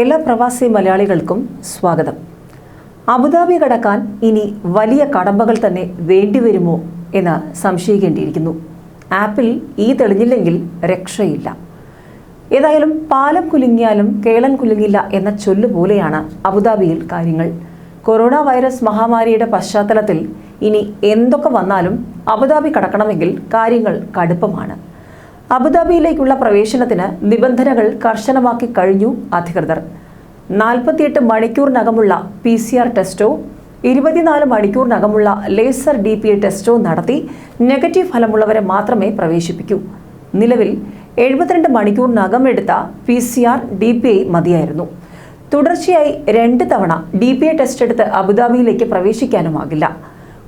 എല്ലാ പ്രവാസി മലയാളികൾക്കും സ്വാഗതം. അബുദാബി കടക്കാൻ ഇനി വലിയ കടമ്പകൾ തന്നെ വേണ്ടിവരുമോ എന്ന് സംശയിക്കേണ്ടിയിരിക്കുന്നു. ആപ്പിൽ ഈ തെളിഞ്ഞില്ലെങ്കിൽ രക്ഷയില്ല. ഏതായാലും പാലം കുലുങ്ങിയാലും കേളൻ കുലുങ്ങില്ല എന്ന ചൊല്ലു പോലെയാണ് അബുദാബിയിൽ കാര്യങ്ങൾ. കൊറോണ വൈറസ് മഹാമാരിയുടെ പശ്ചാത്തലത്തിൽ ഇനി എന്തൊക്കെ വന്നാലും അബുദാബി കടക്കണമെങ്കിൽ കാര്യങ്ങൾ കടുപ്പമാണ്. അബുദാബിയിലേക്കുള്ള പ്രവേശനത്തിന് നിബന്ധനകൾ കർശനമാക്കി കഴിഞ്ഞു അധികൃതർ. നാൽപ്പത്തിയെട്ട് മണിക്കൂറിനകമുള്ള പി സി ആർ ടെസ്റ്റോ ഇരുപത്തിനാല് മണിക്കൂറിനകമുള്ള ലേസർ ഡി പി എ ടെസ്റ്റോ നടത്തി നെഗറ്റീവ് ഫലമുള്ളവരെ മാത്രമേ പ്രവേശിപ്പിക്കൂ. നിലവിൽ എഴുപത്തിരണ്ട് മണിക്കൂറിനകം എടുത്ത P C R D P I മതിയായിരുന്നു. തുടർച്ചയായി രണ്ട് തവണ ഡി പി എ ടെസ്റ്റ് എടുത്ത് അബുദാബിയിലേക്ക് പ്രവേശിക്കാനുമാകില്ല.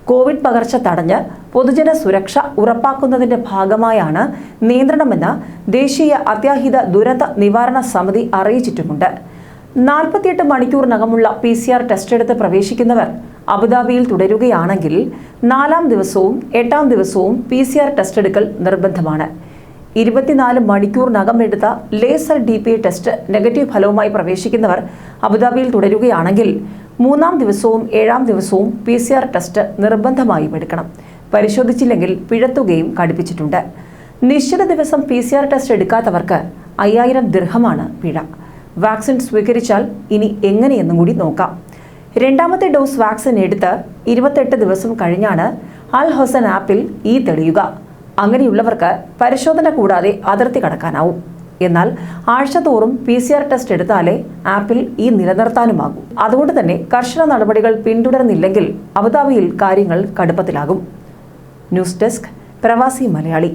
കോവിഡ് പകർച്ച തടഞ്ഞ് പൊതുജന സുരക്ഷ ഉറപ്പാക്കുന്നതിന്റെ ഭാഗമായാണ് നിയന്ത്രണമെന്ന് ദേശീയ അത്യാഹിത ദുരന്ത നിവാരണ സമിതി അറിയിച്ചിട്ടുമുണ്ട്. നാൽപ്പത്തിയെട്ട് മണിക്കൂറിനകമുള്ള പി സി ആർ ടെസ്റ്റ് എടുത്ത് പ്രവേശിക്കുന്നവർ അബുദാബിയിൽ തുടരുകയാണെങ്കിൽ നാലാം ദിവസവും എട്ടാം ദിവസവും പി സി ആർ ടെസ്റ്റ് എടുക്കൽ നിർബന്ധമാണ്. ഇരുപത്തിനാല് മണിക്കൂറിനകം എടുത്ത laser D P test negative ഫലവുമായി പ്രവേശിക്കുന്നവർ അബുദാബിയിൽ തുടരുകയാണെങ്കിൽ മൂന്നാം ദിവസവും ഏഴാം ദിവസവും പി സി ആർ ടെസ്റ്റ് നിർബന്ധമായും എടുക്കണം. പരിശോധിച്ചില്ലെങ്കിൽ പിഴത്തുകയും കടുപ്പിച്ചിട്ടുണ്ട് നിശ്ചിത ദിവസം പി സി ആർ ടെസ്റ്റ് എടുക്കാത്തവർക്ക് അയ്യായിരം ദീർഘമാണ് പിഴ. വാക്സിൻ സ്വീകരിച്ചാൽ ഇനി എങ്ങനെയെന്നും കൂടി നോക്കാം. രണ്ടാമത്തെ ഡോസ് വാക്സിൻ എടുത്ത് ഇരുപത്തെട്ട് ദിവസം കഴിഞ്ഞാണ് അൽ ഹൊസൻ ആപ്പിൽ ഈ തെളിയുക. അങ്ങനെയുള്ളവർക്ക് പരിശോധന കൂടാതെ അതിർത്തി കടക്കാനാവും. എന്നാൽ ആഴ്ചതോറും പി സി ആർ ടെസ്റ്റ് എടുത്താലേ ആപ്പിൽ ഈ നിലനിർത്താനുമാകൂ. അതുകൊണ്ട് തന്നെ കർശന നടപടികൾ പിന്തുടരുന്നില്ലെങ്കിൽ അബുദാബിയിൽ കാര്യങ്ങൾ കടുപ്പത്തിലാകും. ന്യൂസ് ഡെസ്ക് പ്രവാസി മലയാളി.